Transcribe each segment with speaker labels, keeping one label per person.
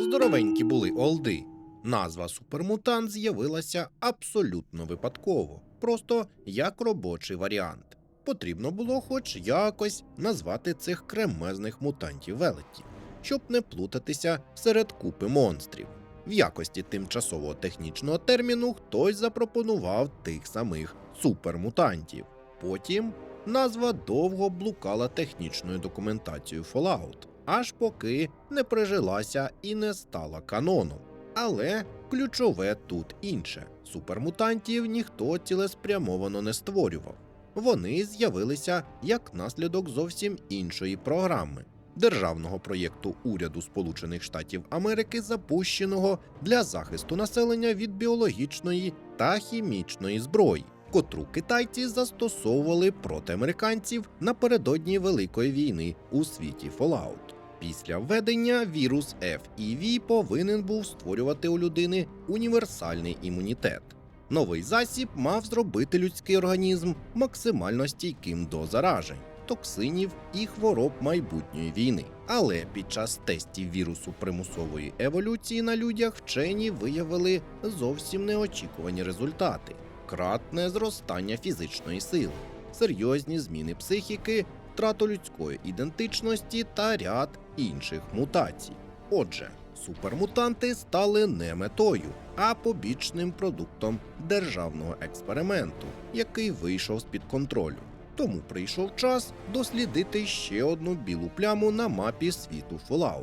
Speaker 1: Здоровенькі були олди. Назва супермутант з'явилася абсолютно випадково, просто як робочий варіант. Потрібно було хоч якось назвати цих кремезних мутантів велетів, щоб не плутатися серед купи монстрів. В якості тимчасового технічного терміну хтось запропонував тих самих супермутантів. Потім назва довго блукала технічною документацією Fallout, аж поки не прижилася і не стала каноном. Але ключове тут інше: супермутантів ніхто цілеспрямовано не створював. Вони з'явилися як наслідок зовсім іншої програми державного проєкту уряду Сполучених Штатів Америки, запущеного для захисту населення від біологічної та хімічної зброї, котру китайці застосовували проти американців напередодні Великої війни у світі Fallout. Після введення вірус FEV повинен був створювати у людини універсальний імунітет. Новий засіб мав зробити людський організм максимально стійким до заражень, токсинів і хвороб майбутньої війни. Але під час тестів вірусу примусової еволюції на людях вчені виявили зовсім неочікувані результати: кратне зростання фізичної сили, серйозні зміни психіки, втрату людської ідентичності та ряд інших мутацій. Отже, супермутанти стали не метою, а побічним продуктом державного експерименту, який вийшов з-під контролю. Тому прийшов час дослідити ще одну білу пляму на мапі світу Fallout.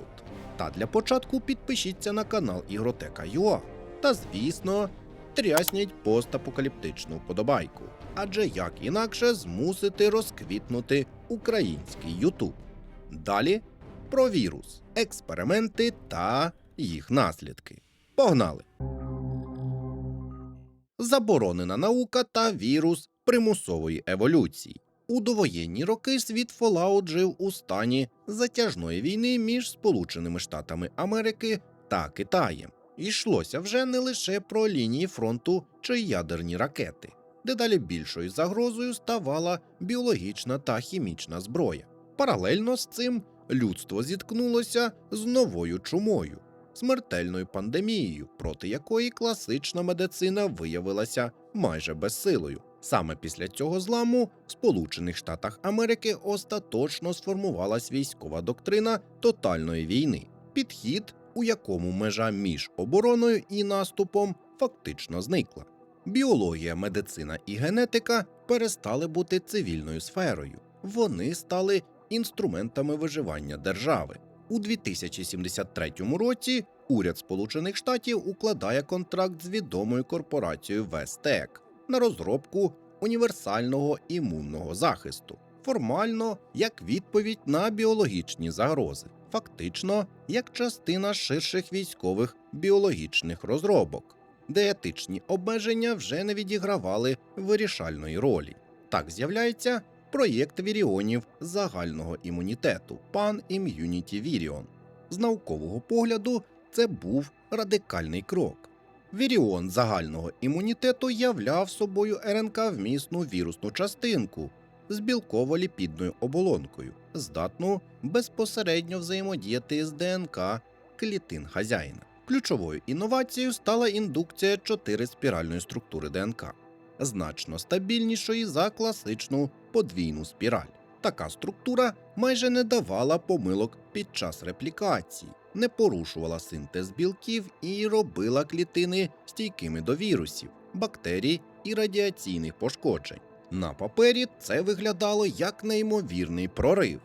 Speaker 1: Та для початку підпишіться на канал Ігротека.ua та, звісно, трясніть постапокаліптичну вподобайку. Адже як інакше змусити розквітнути український Ютуб. Далі про вірус, експерименти та їх наслідки. Погнали! Заборонена наука та вірус примусової еволюції. У довоєнні роки світ Fallout жив у стані затяжної війни між Сполученими Штатами Америки та Китаєм. Йшлося вже не лише про лінії фронту чи ядерні ракети. Дедалі більшою загрозою ставала біологічна та хімічна зброя. Паралельно з цим людство зіткнулося з новою чумою, смертельною пандемією, проти якої класична медицина виявилася майже безсилою. Саме після цього зламу в Сполучених Штатах Америки остаточно сформувалась військова доктрина тотальної війни, підхід, у якому межа між обороною і наступом фактично зникла. Біологія, медицина і генетика перестали бути цивільною сферою. Вони стали інструментами виживання держави. У 2073 році уряд Сполучених Штатів укладає контракт з відомою корпорацією Вестек на розробку універсального імунного захисту, формально як відповідь на біологічні загрози, фактично як частина ширших військових біологічних розробок, де етичні обмеження вже не відігравали вирішальної ролі. Так з'являється проєкт віріонів загального імунітету Pan Immunity Virion. З наукового погляду це був радикальний крок. Віріон загального імунітету являв собою РНК вмісну вірусну частинку з білково-ліпідною оболонкою, здатну безпосередньо взаємодіяти з ДНК клітин хазяїна. Ключовою інновацією стала індукція чотириспіральної структури ДНК, значно стабільнішої за класичну подвійну спіраль. Така структура майже не давала помилок під час реплікації, не порушувала синтез білків і робила клітини стійкими до вірусів, бактерій і радіаційних пошкоджень. На папері це виглядало як неймовірний прорив.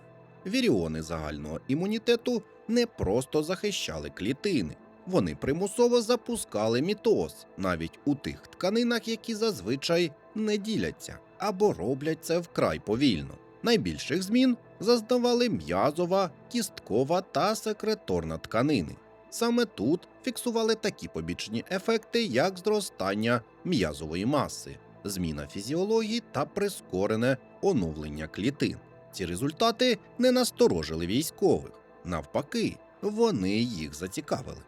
Speaker 1: Віріони загального імунітету не просто захищали клітини, вони примусово запускали мітоз навіть у тих тканинах, які зазвичай не діляться або роблять це вкрай повільно. Найбільших змін зазнавали м'язова, кісткова та секреторна тканини. Саме тут фіксували такі побічні ефекти, як зростання м'язової маси, зміна фізіології та прискорене оновлення клітин. Ці результати не насторожили військових. Навпаки, вони їх зацікавили.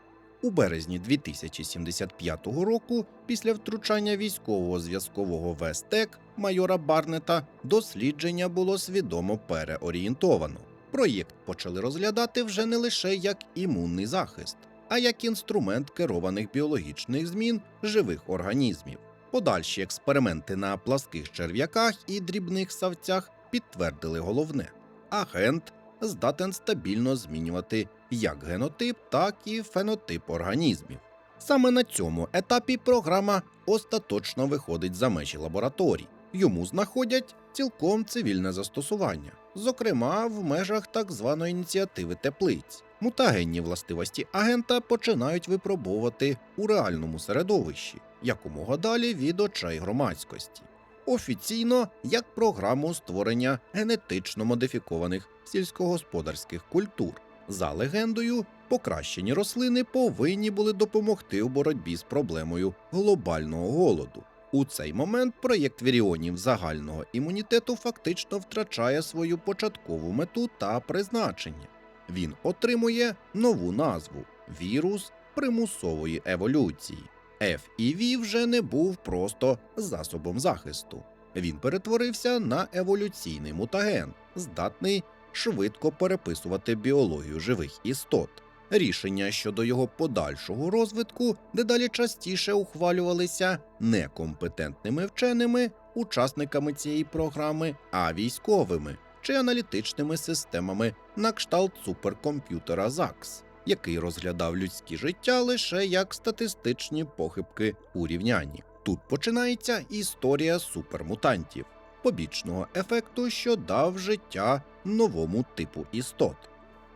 Speaker 1: У березні 2075 року, після втручання військового зв'язкового Вестек майора Барнета, дослідження було свідомо переорієнтовано. Проєкт почали розглядати вже не лише як імунний захист, а як інструмент керованих біологічних змін живих організмів. Подальші експерименти на пласких черв'яках і дрібних савцях підтвердили головне: агент здатен стабільно змінювати як генотип, так і фенотип організмів. Саме на цьому етапі програма остаточно виходить за межі лабораторій. Йому знаходять цілком цивільне застосування, зокрема в межах так званої ініціативи теплиць. Мутагенні властивості агента починають випробовувати у реальному середовищі, якомога далі від очей громадськості. Офіційно як програму створення генетично модифікованих сільськогосподарських культур. За легендою, покращені рослини повинні були допомогти у боротьбі з проблемою глобального голоду. У цей момент проєкт віріонів загального імунітету фактично втрачає свою початкову мету та призначення. Він отримує нову назву вірус примусової еволюції. FEV вже не був просто засобом захисту. Він перетворився на еволюційний мутаген, здатний швидко переписувати біологію живих істот. Рішення щодо його подальшого розвитку дедалі частіше ухвалювалися не компетентними вченими, учасниками цієї програми, а військовими чи аналітичними системами на кшталт суперкомп'ютера ЗАКС, який розглядав людське життя лише як статистичні похибки у рівнянні. Тут починається історія супермутантів, побічного ефекту, що дав життя новому типу істот.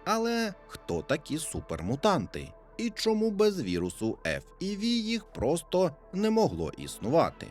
Speaker 1: Але хто такі супермутанти? І чому без вірусу FEV їх просто не могло існувати?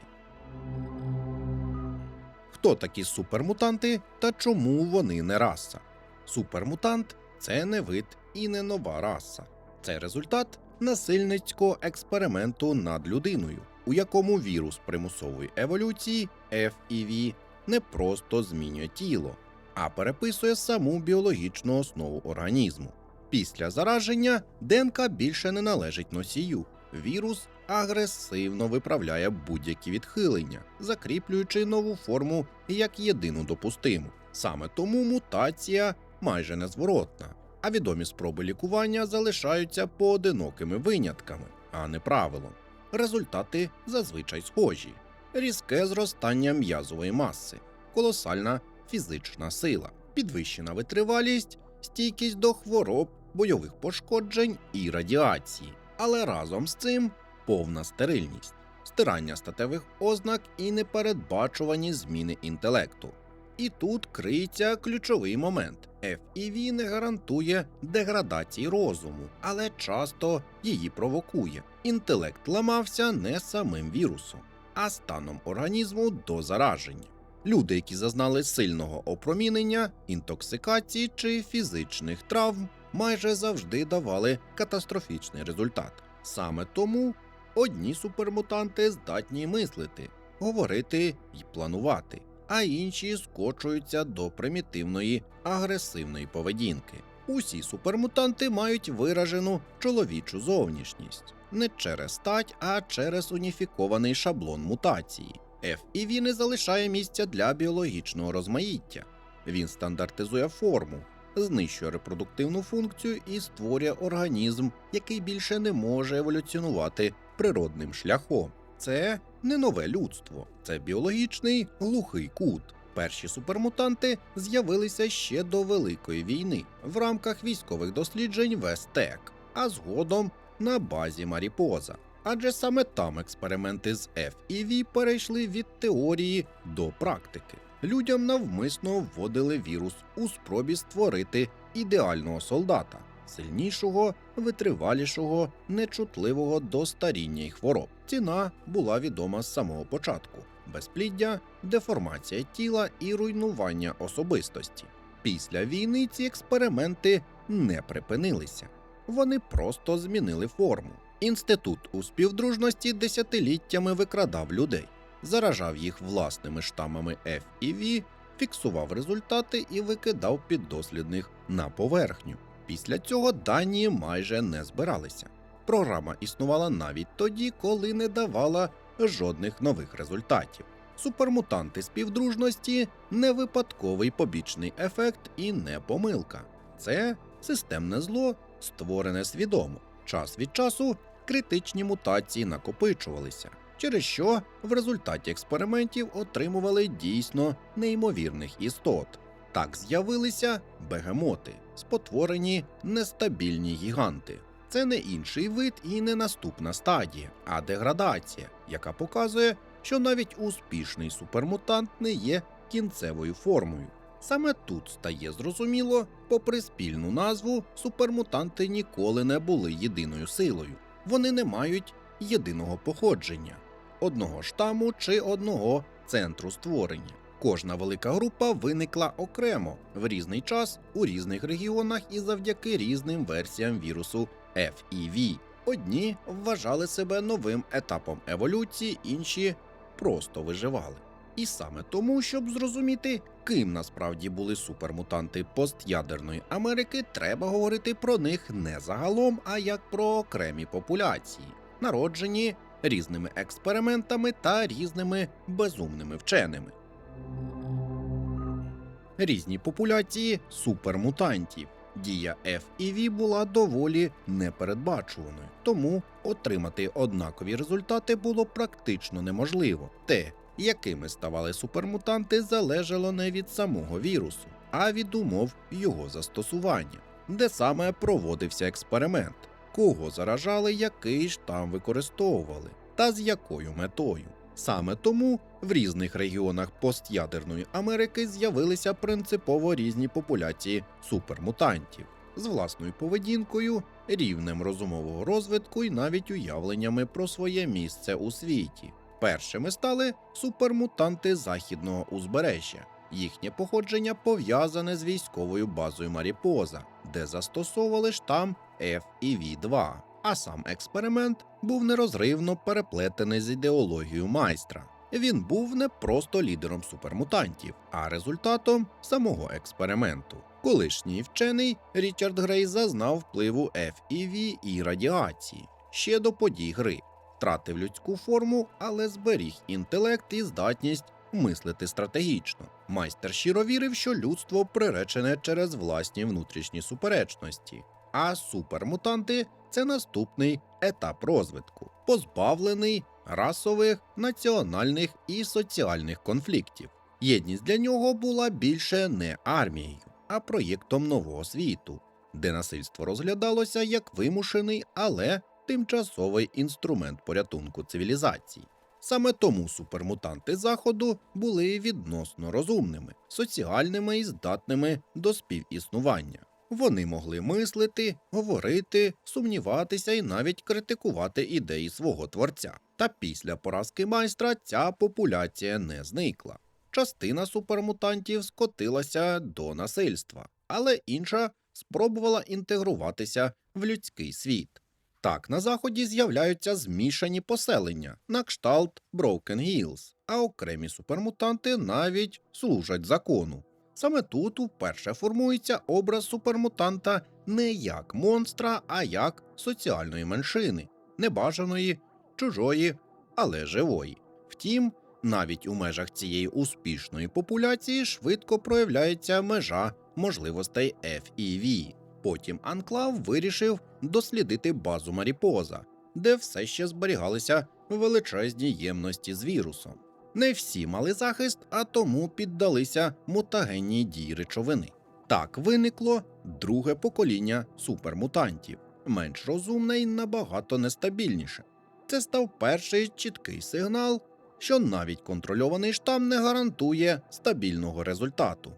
Speaker 1: Хто такі супермутанти та чому вони не раса? Супермутант це не вид і не нова раса. Це результат насильницького експерименту над людиною, у якому вірус примусової еволюції FEV не просто змінює тіло, а переписує саму біологічну основу організму. Після зараження ДНК більше не належить носію. Вірус агресивно виправляє будь-які відхилення, закріплюючи нову форму як єдину допустиму. Саме тому мутація майже незворотна, а відомі спроби лікування залишаються поодинокими винятками, а не правилом. Результати зазвичай схожі: різке зростання м'язової маси, колосальна фізична сила, підвищена витривалість, стійкість до хвороб, бойових пошкоджень і радіації, але разом з цим повна стерильність, стирання статевих ознак і непередбачувані зміни інтелекту. І тут криється ключовий момент. FEV не гарантує деградації розуму, але часто її провокує. Інтелект ламався не самим вірусом, а станом організму до зараження. Люди, які зазнали сильного опромінення, інтоксикації чи фізичних травм, майже завжди давали катастрофічний результат. Саме тому одні супермутанти здатні мислити, говорити й планувати, а інші скочуються до примітивної агресивної поведінки. Усі супермутанти мають виражену чоловічу зовнішність не через стать, а через уніфікований шаблон мутації. FEV не залишає місця для біологічного розмаїття. Він стандартизує форму, знищує репродуктивну функцію і створює організм, який більше не може еволюціонувати природним шляхом. Це не нове людство, це біологічний глухий кут. Перші супермутанти з'явилися ще до Великої війни в рамках військових досліджень в ЕСТЕК, а згодом на базі Маріпоза. Адже саме там експерименти з FEV перейшли від теорії до практики. Людям навмисно вводили вірус у спробі створити ідеального солдата, сильнішого, витривалішого, нечутливого до старіння й хвороб. Ціна була відома з самого початку: безпліддя, деформація тіла і руйнування особистості. Після війни ці експерименти не припинилися, вони просто змінили форму. Інститут у співдружності десятиліттями викрадав людей, заражав їх власними штамами FEV, фіксував результати і викидав піддослідних на поверхню. Після цього дані майже не збиралися. Програма існувала навіть тоді, коли не давала жодних нових результатів. Супермутанти співдружності не випадковий побічний ефект і не помилка. Це системне зло, створене свідомо. Час від часу критичні мутації накопичувалися, через що в результаті експериментів отримували дійсно неймовірних істот. Так з'явилися бегемоти, спотворені нестабільні гіганти. Це не інший вид і не наступна стадія, а деградація, яка показує, що навіть успішний супермутант не є кінцевою формою. Саме тут стає зрозуміло, попри спільну назву, супермутанти ніколи не були єдиною силою. Вони не мають єдиного походження, одного штаму чи одного центру створення. Кожна велика група виникла окремо в різний час у різних регіонах і завдяки різним версіям вірусу FEV. Одні вважали себе новим етапом еволюції, інші просто виживали. І саме тому, щоб зрозуміти, ким насправді були супермутанти постядерної Америки, треба говорити про них не загалом, а як про окремі популяції, народжені різними експериментами та різними безумними вченими. Різні популяції супермутантів. Дія FEV була доволі непередбачуваною, тому отримати однакові результати було практично неможливо. Те, якими ставали супермутанти, залежало не від самого вірусу, а від умов його застосування, де саме проводився експеримент, кого заражали, який штам використовували, та з якою метою. Саме тому в різних регіонах постядерної Америки з'явилися принципово різні популяції супермутантів з власною поведінкою, рівнем розумового розвитку і навіть уявленнями про своє місце у світі. Першими стали супермутанти західного узбережжя. Їхнє походження пов'язане з військовою базою Маріпоза, де застосовували штам FEV-2. А сам експеримент був нерозривно переплетений з ідеологією майстра. Він був не просто лідером супермутантів, а результатом самого експерименту. Колишній вчений Річард Грей зазнав впливу FEV і радіації ще до подій гри, втратив людську форму, але зберіг інтелект і здатність мислити стратегічно. Майстер щиро вірив, що людство приречене через власні внутрішні суперечності. А супермутанти це наступний етап розвитку, позбавлений расових, національних і соціальних конфліктів. Єдність для нього була більше не армією, а проєктом нового світу, де насильство розглядалося як вимушений, але тимчасовий інструмент порятунку цивілізації. Саме тому супермутанти заходу були відносно розумними, соціальними і здатними до співіснування. Вони могли мислити, говорити, сумніватися і навіть критикувати ідеї свого творця. Та після поразки майстра ця популяція не зникла. Частина супермутантів скотилася до насильства, але інша спробувала інтегруватися в людський світ. Так, на заході з'являються змішані поселення на кшталт Broken Hills, а окремі супермутанти навіть служать закону. Саме тут вперше формується образ супермутанта не як монстра, а як соціальної меншини, небажаної, чужої, але живої. Втім, навіть у межах цієї успішної популяції швидко проявляється межа можливостей FEV. Потім Анклав вирішив дослідити базу Маріпоза, де все ще зберігалися величезні ємності з вірусом. Не всі мали захист, а тому піддалися мутагенній дії речовини. Так виникло друге покоління супермутантів, менш розумне і набагато нестабільніше. Це став перший чіткий сигнал, що навіть контрольований штам не гарантує стабільного результату.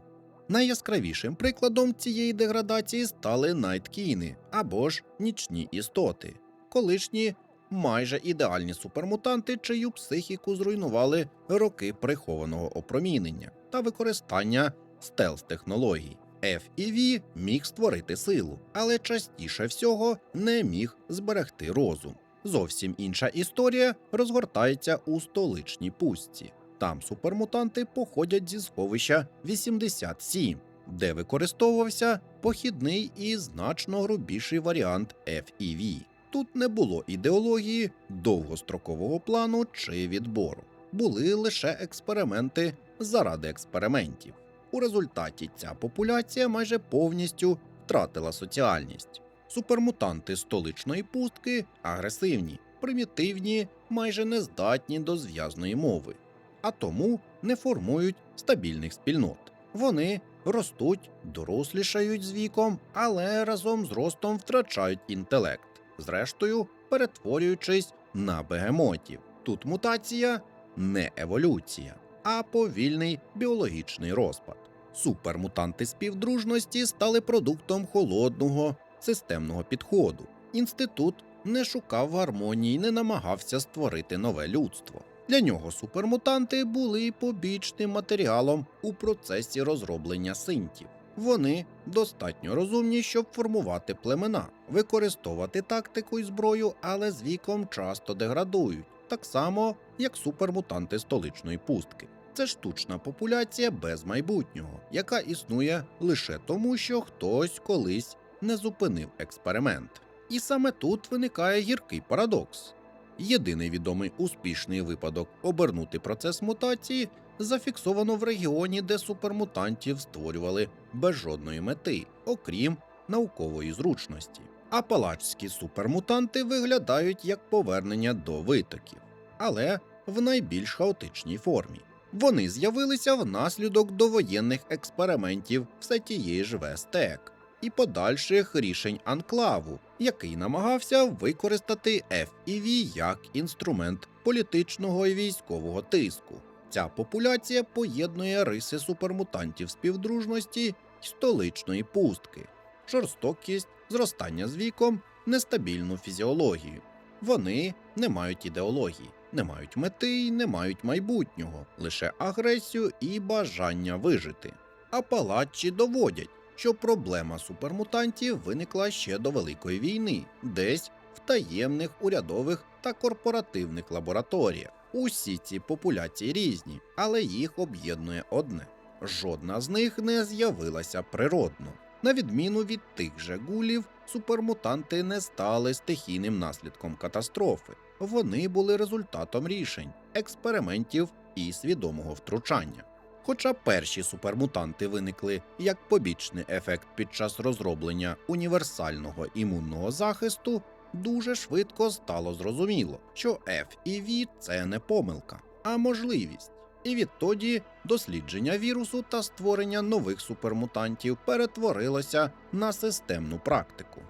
Speaker 1: Найяскравішим прикладом цієї деградації стали найткіни або ж нічні істоти, колишні майже ідеальні супермутанти, чию психіку зруйнували роки прихованого опромінення та використання стелс-технологій. FEV міг створити силу, але частіше всього не міг зберегти розум. Зовсім інша історія розгортається у столичній пустці. Там супермутанти походять зі сховища 87, де використовувався похідний і значно грубіший варіант FEV. Тут не було ідеології, довгострокового плану чи відбору. Були лише експерименти заради експериментів. У результаті ця популяція майже повністю втратила соціальність. Супермутанти столичної пустки агресивні, примітивні, майже нездатні до зв'язної мови, а тому не формують стабільних спільнот. Вони ростуть, дорослішають з віком, але разом з ростом втрачають інтелект, зрештою перетворюючись на бегемотів. Тут мутація не еволюція, а повільний біологічний розпад. Супермутанти співдружності стали продуктом холодного системного підходу. Інститут не шукав гармонії, не намагався створити нове людство. Для нього супермутанти були побічним матеріалом у процесі розроблення синтів. Вони достатньо розумні, щоб формувати племена, використовувати тактику і зброю, але з віком часто деградують, так само як супермутанти столичної пустки. Це штучна популяція без майбутнього, яка існує лише тому, що хтось колись не зупинив експеримент. І саме тут виникає гіркий парадокс. Єдиний відомий успішний випадок обернути процес мутації зафіксовано в регіоні, де супермутантів створювали без жодної мети, окрім наукової зручності. А палачські супермутанти виглядають як повернення до витоків, але в найбільш хаотичній формі. Вони з'явилися внаслідок довоєнних експериментів все тієї ж Вестек і подальших рішень анклаву, який намагався використати FEV як інструмент політичного і військового тиску. Ця популяція поєднує риси супермутантів співдружності й столичної пустки, жорстокість, зростання з віком, нестабільну фізіологію. Вони не мають ідеології, не мають мети й не мають майбутнього, лише агресію і бажання вижити. А палачі доводять, що проблема супермутантів виникла ще до Великої війни, десь в таємних урядових та корпоративних лабораторіях. Усі ці популяції різні, але їх об'єднує одне: жодна з них не з'явилася природно. На відміну від тих же гулів, супермутанти не стали стихійним наслідком катастрофи. Вони були результатом рішень, експериментів і свідомого втручання. Хоча перші супермутанти виникли як побічний ефект під час розроблення універсального імунного захисту, дуже швидко стало зрозуміло, що FEV – це не помилка, а можливість. І відтоді дослідження вірусу та створення нових супермутантів перетворилося на системну практику.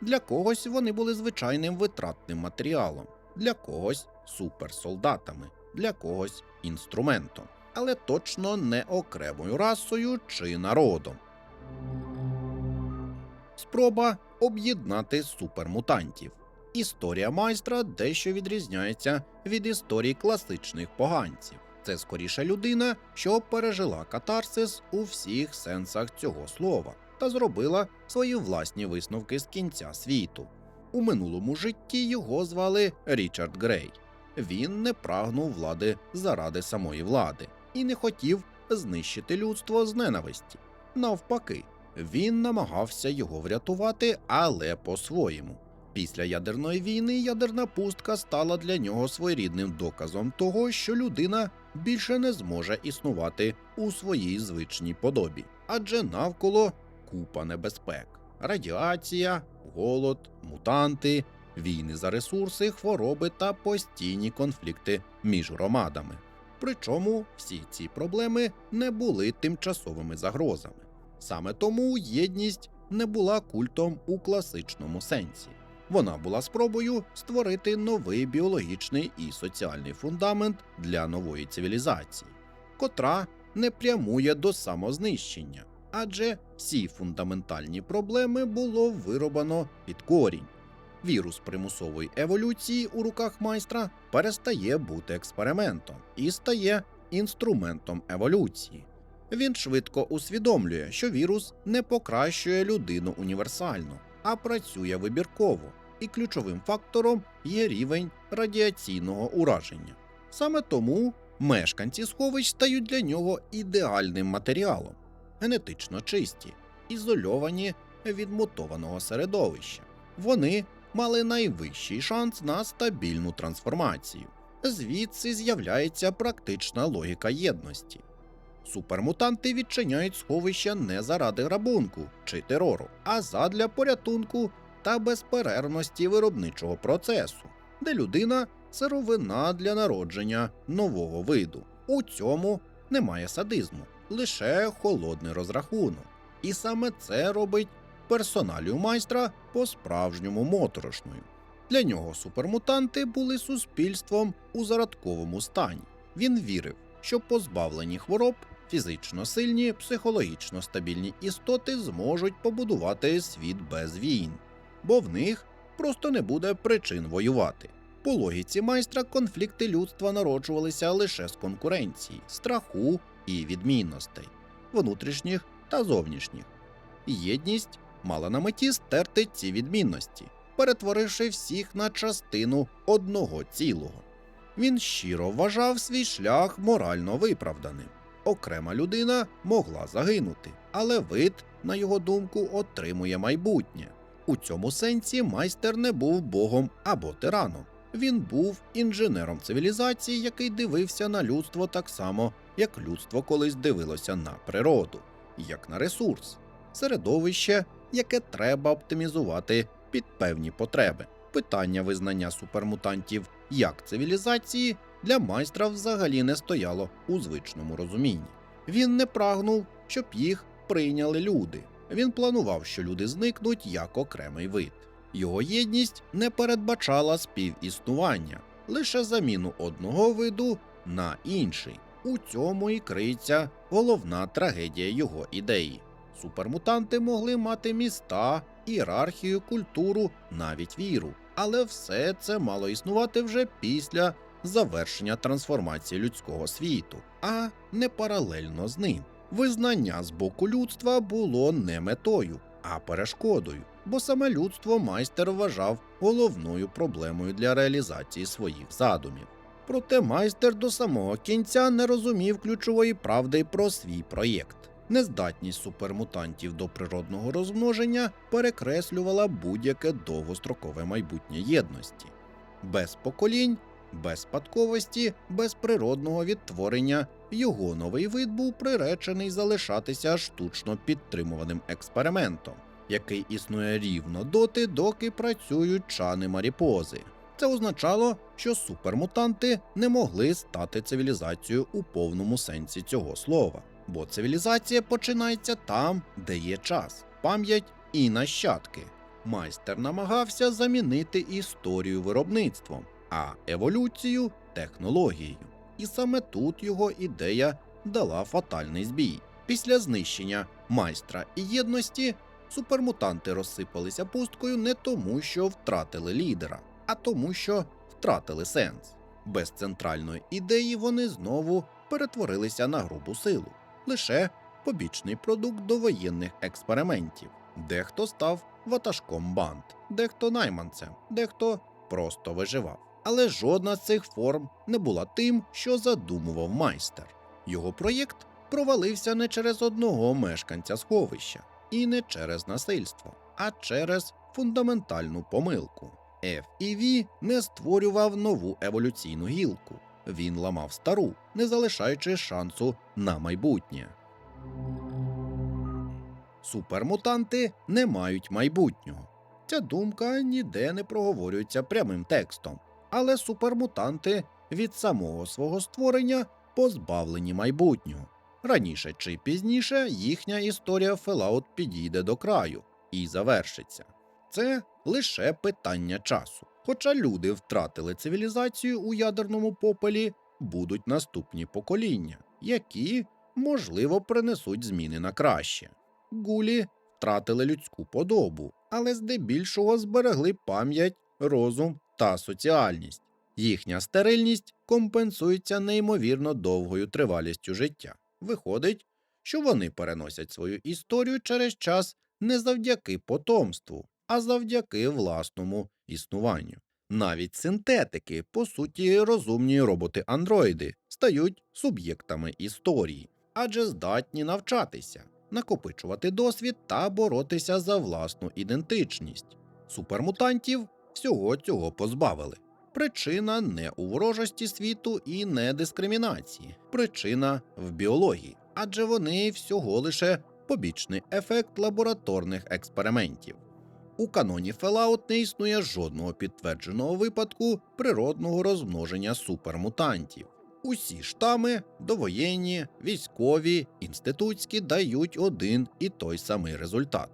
Speaker 1: Для когось вони були звичайним витратним матеріалом, для когось суперсолдатами, для когось інструментом, але точно не окремою расою чи народом. Спроба об'єднати супермутантів. Історія майстра дещо відрізняється від історії класичних поганців. Це скоріше людина, що пережила катарсис у всіх сенсах цього слова та зробила свої власні висновки з кінця світу. У минулому житті його звали Річард Грей. Він не прагнув влади заради самої влади і не хотів знищити людство з ненависті. Навпаки, він намагався його врятувати, але по-своєму. Після ядерної війни ядерна пустка стала для нього своєрідним доказом того, що людина більше не зможе існувати у своїй звичній подобі, адже навколо купа небезпек: радіація, голод, мутанти, війни за ресурси, хвороби та постійні конфлікти між громадами. Причому всі ці проблеми не були тимчасовими загрозами. Саме тому єдність не була культом у класичному сенсі. Вона була спробою створити новий біологічний і соціальний фундамент для нової цивілізації, котра не прямує до самознищення, адже всі фундаментальні проблеми було вирубано під корінь. Вірус примусової еволюції у руках майстра перестає бути експериментом і стає інструментом еволюції. Він швидко усвідомлює, що вірус не покращує людину універсально, а працює вибірково, і ключовим фактором є рівень радіаційного ураження. Саме тому мешканці сховищ стають для нього ідеальним матеріалом, генетично чисті, ізольовані від мутованого середовища. Вони мали найвищий шанс на стабільну трансформацію. Звідси з'являється практична логіка єдності. Супермутанти відчиняють сховища не заради грабунку чи терору, а задля порятунку та безперервності виробничого процесу, де людина сировина для народження нового виду. У цьому немає садизму, лише холодний розрахунок. І саме це робить персоналію майстра по-справжньому моторошною. Для нього супермутанти були суспільством у зародковому стані. Він вірив, що позбавлені хвороб, фізично сильні, психологічно стабільні істоти зможуть побудувати світ без війн, бо в них просто не буде причин воювати. По логіці майстра конфлікти людства народжувалися лише з конкуренції, страху і відмінностей, внутрішніх та зовнішніх. Єдність мала на меті стерти ці відмінності, перетворивши всіх на частину одного цілого. Він щиро вважав свій шлях морально виправданим. Окрема людина могла загинути, але вид, на його думку, отримує майбутнє. У цьому сенсі майстер не був богом або тираном. Він був інженером цивілізації, який дивився на людство так само, як людство колись дивилося на природу, як на ресурс, середовище, яке треба оптимізувати під певні потреби. Питання визнання супермутантів як цивілізації для майстра взагалі не стояло у звичному розумінні. Він не прагнув, щоб їх прийняли люди. Він планував, що люди зникнуть як окремий вид. Його єдність не передбачала співіснування, лише заміну одного виду на інший. У цьому і криється головна трагедія його ідеї. Супермутанти могли мати міста, ієрархію, культуру, навіть віру, але все це мало існувати вже після завершення трансформації людського світу, а не паралельно з ним. Визнання з боку людства було не метою, а перешкодою, бо саме людство майстер вважав головною проблемою для реалізації своїх задумів. Проте майстер до самого кінця не розумів ключової правди про свій проєкт. Нездатність супермутантів до природного розмноження перекреслювала будь-яке довгострокове майбутнє єдності. Без поколінь, без спадковості, без природного відтворення його новий вид був приречений залишатися штучно підтримуваним експериментом, який існує рівно доти, доки працюють чани маріпози. Це означало, що супермутанти не могли стати цивілізацією у повному сенсі цього слова, бо цивілізація починається там, де є час, пам'ять і нащадки. Майстер намагався замінити історію виробництвом, а еволюцію технологією. І саме тут його ідея дала фатальний збій. Після знищення майстра і єдності супермутанти розсипалися пусткою не тому, що втратили лідера, а тому, що втратили сенс. Без центральної ідеї вони знову перетворилися на грубу силу, лише побічний продукт довоєнних експериментів. Дехто став ватажком банд, дехто найманцем, дехто просто виживав. Але жодна з цих форм не була тим, що задумував майстер. Його проєкт провалився не через одного мешканця сховища і не через насильство, а через фундаментальну помилку. FEV не створював нову еволюційну гілку. Він ламав стару, не залишаючи шансу на майбутнє. Супермутанти не мають майбутнього. Ця думка ніде не проговорюється прямим текстом, але супермутанти від самого свого створення позбавлені майбутнього. Раніше чи пізніше їхня історія Fallout підійде до краю і завершиться. Це лише питання часу. Хоча люди втратили цивілізацію у ядерному попелі, будуть наступні покоління, які, можливо, принесуть зміни на краще. Гулі втратили людську подобу, але здебільшого зберегли пам'ять, розум та соціальність. Їхня стерильність компенсується неймовірно довгою тривалістю життя. Виходить, що вони переносять свою історію через час не завдяки потомству, а завдяки власному існуванню. Навіть синтетики, по суті, розумні роботи-андроїди, стають суб'єктами історії, адже здатні навчатися, накопичувати досвід та боротися за власну ідентичність. Супермутантів всього цього позбавили. Причина не у ворожості світу і не дискримінації, причина в біології, адже вони всього лише побічний ефект лабораторних експериментів. У каноні Fallout не існує жодного підтвердженого випадку природного розмноження супермутантів. Усі штами, довоєнні, військові, інститутські дають один і той самий результат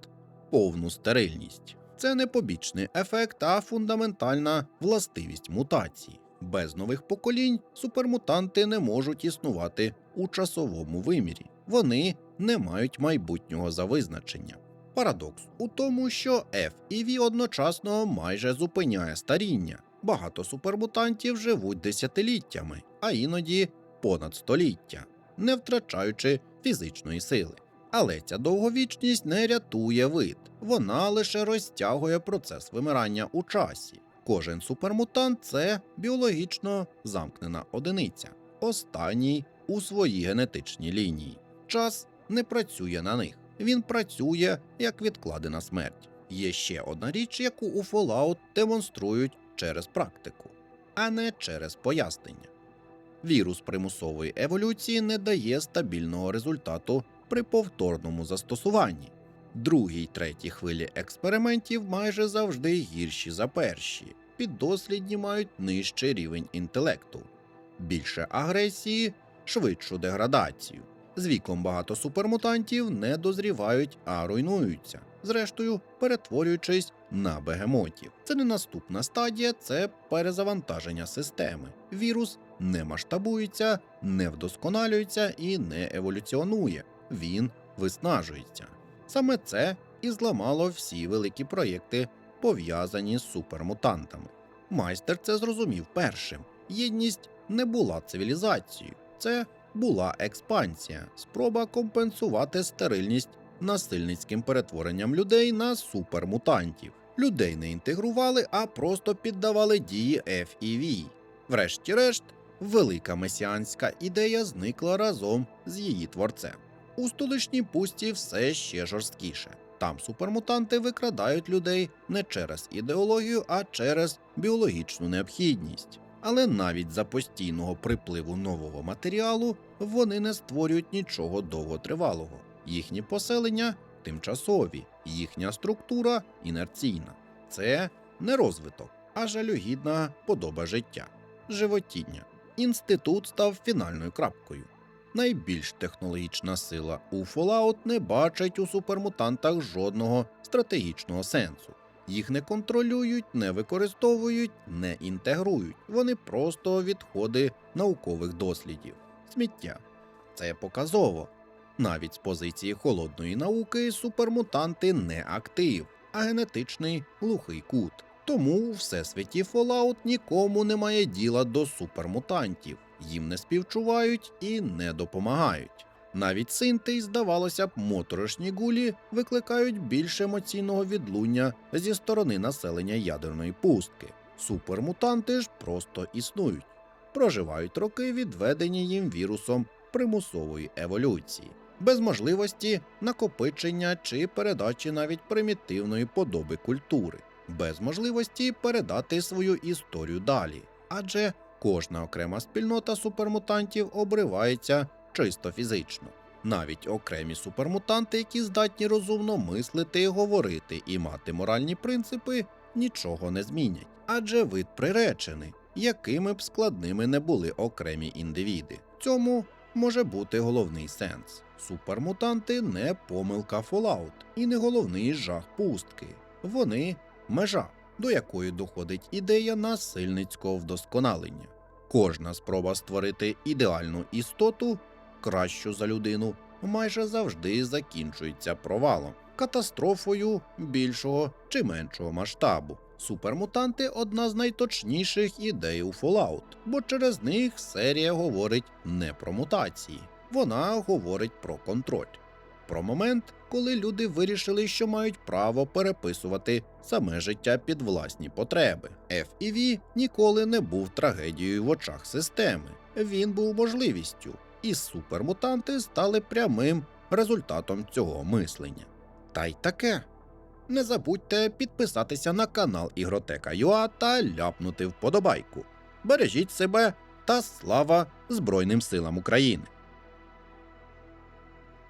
Speaker 1: повну стерильність. Це не побічний ефект, а фундаментальна властивість мутації. Без нових поколінь супермутанти не можуть існувати у часовому вимірі. Вони не мають майбутнього за визначенням. Парадокс у тому, що F і V одночасно майже зупиняє старіння. Багато супермутантів живуть десятиліттями, а іноді понад століття, не втрачаючи фізичної сили. Але ця довговічність не рятує вид, вона лише розтягує процес вимирання у часі. Кожен супермутант це біологічно замкнена одиниця, останній у своїй генетичній лінії. Час не працює на них, він працює як відкладена смерть. Є ще одна річ, яку у Fallout демонструють через практику, а не через пояснення. Вірус примусової еволюції не дає стабільного результату при повторному застосуванні. Другі й треті хвилі експериментів майже завжди гірші за перші. Піддослідні мають нижчий рівень інтелекту, більше агресії, швидшу деградацію. З віком багато супермутантів не дозрівають, а руйнуються, зрештою перетворюючись на бегемотів. Це не наступна стадія, це перезавантаження системи. Вірус не масштабується, не вдосконалюється і не еволюціонує. Він виснажується. Саме це і зламало всі великі проєкти, пов'язані з супермутантами. Майстер це зрозумів першим. Єдність не була цивілізацією, це була експансія, спроба компенсувати стерильність насильницьким перетворенням людей на супермутантів. Людей не інтегрували, а просто піддавали дії F. Врешті-решт, велика месіанська ідея зникла разом з її творцем. У столичній пусті все ще жорсткіше. Там супермутанти викрадають людей не через ідеологію, а через біологічну необхідність. Але навіть за постійного припливу нового матеріалу вони не створюють нічого довготривалого. Їхні поселення тимчасові, їхня структура інерційна. Це не розвиток, а жалюгідна подоба життя, животіння. Інститут став фінальною крапкою. Найбільш технологічна сила у Fallout не бачить у супермутантах жодного стратегічного сенсу. Їх не контролюють, не використовують, не інтегрують. Вони просто відходи наукових дослідів. Сміття. Це показово. Навіть з позиції холодної науки супермутанти не актив, а генетичний глухий кут. Тому у всесвіті Fallout нікому немає діла до супермутантів, їм не співчувають і не допомагають. Навіть синти здавалося б, моторошні гулі викликають більше емоційного відлуння зі сторони населення ядерної пустки. Супермутанти ж просто існують, проживають роки, відведені їм вірусом примусової еволюції, без можливості накопичення чи передачі навіть примітивної подоби культури, без можливості передати свою історію далі, адже кожна окрема спільнота супермутантів обривається чисто фізично. Навіть окремі супермутанти, які здатні розумно мислити, говорити і мати моральні принципи, нічого не змінять, адже вид приречений, якими б складними не були окремі індивіди. Цьому може бути головний сенс. Супермутанти не помилка Fallout і не головний жах пустки. Вони межа, до якої доходить ідея насильницького вдосконалення. Кожна спроба створити ідеальну істоту, кращу за людину, майже завжди закінчується провалом, катастрофою більшого чи меншого масштабу. Супермутанти одна з найточніших ідей у Fallout, бо через них серія говорить не про мутації, вона говорить про контроль. Про момент, коли люди вирішили, що мають право переписувати саме життя під власні потреби. FEV ніколи не був трагедією в очах системи, він був можливістю, і супермутанти стали прямим результатом цього мислення. Та й таке. Не забудьте підписатися на канал Ігротека.ua та ляпнути вподобайку. Бережіть себе та слава Збройним силам України!